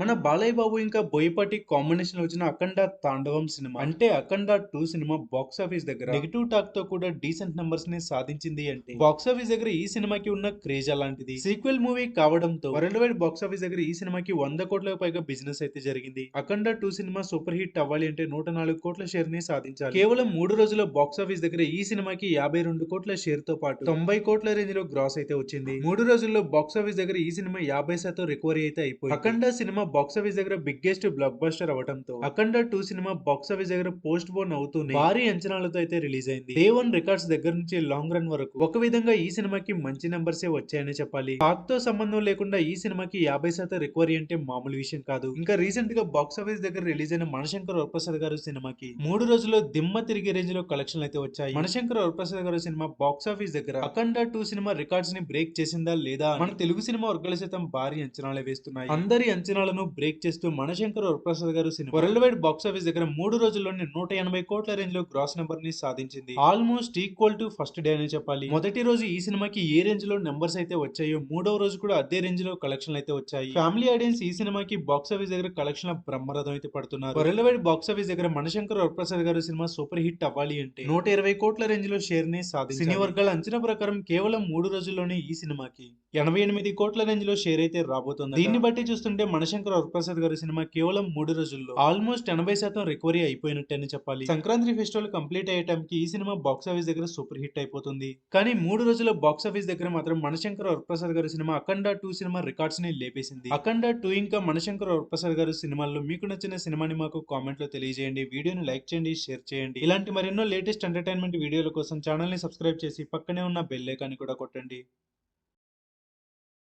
మన బాలయ్య బాబు ఇంకా బోయపాటి కాంబినేషన్ వచ్చిన అఖండ తాండవం సినిమా. అంటే Akhanda two cinema box office దగ్గర. నెగిటివ్ టాక్తో కూడా డీసెంట్ నంబర్స్ని సాధించింది అంటే. బాక్స్ ఆఫీస్ దగ్గర ఈ సినిమాకి ఉన్న క్రేజ్ అలాంటిది సీక్వెల్ మూవీ కావడంతో. వరల్డ్ వైడ్ బాక్స్ ఆఫీస్ దగ్గర ఈ సినిమాకి వంద కోట్లకు పైగా బిజినెస్ అయితే జరిగింది. Akhanda two cinema super hit అవ్వాలి అంటే నూట నాలుగు కోట్ల షేర్ని సాధించాలి. కేవలం మూడు రోజుల బాక్స్ ఆఫీస్ దగ్గర ఈ సినిమాకి యాభై రెండు కోట్ల షేర్తో పాటు తొంభై కోట్ల రేంజ్లో గ్రాస్ అయితే వచ్చింది. మూడు రోజుల్లో బాక్స్ ఆఫీస్ దగ్గర ఈ సినిమా యాభై శాతం రికవరీ అయితే అయిపోయింది. అఖండ సినిమా బాక్స్ ఆఫీస్ దగ్గర బిగ్గెస్ట్ బ్లాక్ బస్టర్ అవడంతో Akhanda two cinema box office దగ్గర పోస్ట్ పోన్ అవుతూనే భారీ అంచనాలతో అయితే రిలీజ్ అయింది. డే వన్ రికార్డ్స్ దగ్గర నుంచి లాంగ్ రన్ వరకు ఒక విధంగా ఈ సినిమాకి మంచి నెంబర్స్ వచ్చాయని చెప్పాలి. పాక్తో సంబంధం లేకుండా ఈ సినిమాకి యాభై శాతం రికవరీ అంటే మామూలు విషయం కాదు. ఇంకా రీసెంట్గా బాక్స్ ఆఫీస్ దగ్గర రిలీజ్ అయిన మనశంకర్ వరప్రసాద్ గారు సినిమాకి మూడు రోజుల్లో దిమ్మ తిరిగే రేంజ్లో కలెక్షన్లు అయితే వచ్చాయి. Manashankar Varaprasad garu cinema box office దగ్గర అఖండ టూ సినిమా రికార్డ్స్ని బ్రేక్ చేసిందా లేదా మన తెలుగు సినిమా వర్గాలు సైతం భారీ అంచనాలే వేస్తున్నాయి. అందరి రికార్డులను బ్రేక్ చేస్తూ Manashankar Varaprasad garu cinema world wide box office దగ్గర మూడు రోజుల్లోనే నూట ఎనభై కోట్ల రేంజ్లో గ్రాస్ నెంబర్ని సాధించింది. Almost equal to first day అని చెప్పాలి. మొదటి రోజు ఈ సినిమాకి ఏ రేంజ్లో నెంబర్స్ అయితే వచ్చాయో మూడవ రోజు కూడా అదే రేంజ్లో కలెక్షన్లు అయితే వచ్చాయి. ఫ్యామిలీ ఆడియన్స్ ఈ సినిమాకి బాక్స్ ఆఫీస్ దగ్గర కలెక్షన్ బ్రహ్మరథం అయితే పడుతున్నారు. వరల్డ్ వైడ్ బాక్స్ ఆఫీస్ దగ్గర Mana Shankar Varaprasad garu cinema super hit అవ్వాలి అంటే నూట ఇరవై కోట్ల రేంజ్లో షేర్ని సాధించింది సినీ వర్గాల అంచనా ప్రకారం కేవలం మూడు రోజుల్లోనే ఈ సినిమాకి ఎనభై ఎనిమిది కోట్ల రేంజ్లో షేర్ అయితే రాబోతుంది. దీన్ని బట్టి చూస్తుంటే శివశంకర్ వరప్రసాద్ గారి సినిమా కేవలం మూడు రోజుల్లో. ఆల్మోస్ట్ ఎనభై శాతం రికవరీ అయిపోయినట్టు అని చెప్పాలి. సంక్రాంతి ఫెస్టివల్ కంప్లీట్ అయ్యే టైంకి ఈ సినిమా బాక్స్ ఆఫీస్ దగ్గర సూపర్ హిట్ అయిపోతుంది. కానీ మూడు రోజుల బాక్స్ ఆఫీస్ దగ్గర మాత్రం మణశంకర్ వరప్రసాద్ గారి సినిమా అఖండ టూ సినిమా రికార్డ్స్ని లేపేసింది. అఖండ టూ ఇంకా మణశంకర్ వరప్రసాద్ గారి సినిమాల్లో మీకు నచ్చిన సినిమాని మాకు కామెంట్లో తెలియజేయండి. వీడియోని లైక్ చేయండి షేర్ చేయండి. ఇలాంటి మరెన్నో లేటెస్ట్ ఎంటర్టైన్మెంట్ వీడియోల కోసం ఛానల్ని సబ్స్క్రైబ్ చేసి పక్కనే ఉన్న బెల్ ఐకాన్ కూడా కొట్టండి.